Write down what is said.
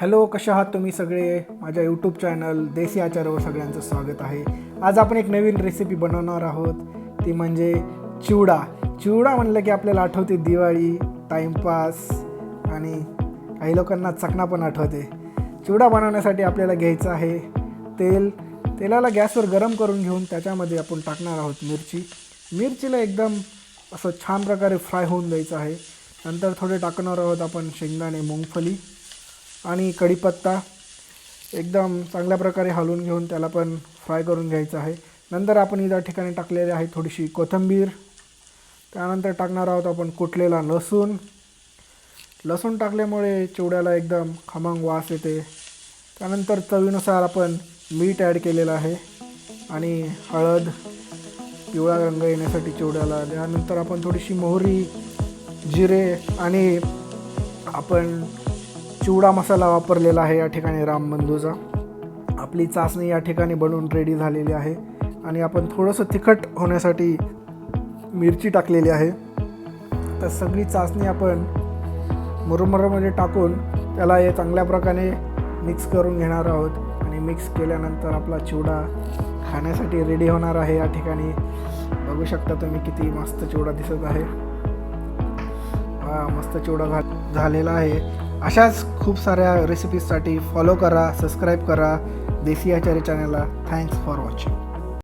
Hello कशा आहात तुम्ही सगळे? माझ्या यूट्यूब चॅनल देसी आचार्यावर सगळ्यांचं स्वागत आहे. आज आपण एक नवीन रेसिपी बनवणार आहोत. ती म्हणजे चिवडा. चिवडा म्हणलं की आपल्याला आठवते दिवाळी टाईमपास आणि काही लोकांना चकना पण आठवते. चिवडा बनवण्यासाठी आपल्याला घ्यायचं आहे तेल. तेलाला गॅसवर गरम करून घेऊन त्याच्यामध्ये आपण टाकणार आहोत मिरची. मिरचीला एकदम असं छान प्रकारे फ्राय होऊन द्यायचं आहे. नंतर थोडे टाकणार आहोत आपण शेंगदाणे मुंगफली. आणि कढीपत्ता एकदम चांगल्या प्रकारे हलवून घेऊन त्याला पण फ्राय करून घ्यायचं आहे. नंतर आपण या ठिकाणी टाकलेली आहे थोडीशी कोथिंबीर. त्यानंतर टाकणार आहोत आपण कुटलेला लसूण. लसूण टाकल्यामुळे चिवड्याला एकदम खमंग वास येते. त्यानंतर चवीनुसार आपण मीठ ॲड केलेलं आहे. आणि हळद पिवळा रंग येण्यासाठी चिवड्याला त्यानंतर आपण थोडीशी मोहरी जिरे आणि आपण चिवडा मसाला वापरलेला आहे या ठिकाणी रामबंधूचा आपली चाचणी या ठिकाणी बनवून रेडी झालेली आहे. आणि आपण थोडंसं तिखट होण्यासाठी मिरची टाकलेली आहे. तर सगळी चाचणी आपण मुरमुरामध्ये टाकून त्याला हे चांगल्या प्रकारे मिक्स करून घेणार आहोत. आणि मिक्स केल्यानंतर आपला चिवडा खाण्यासाठी रेडी होणार आहे या ठिकाणी. बघू शकता तुम्ही किती मस्त चिवडा दिसत आहे. हा मस्त चिवडा घाल झालेला आहे. अशाच खूप साऱ्या रेसिपीजसाठी फॉलो करा सबस्क्राईब करा देसी आचार्य चॅनलला थँक्स फॉर वॉचिंग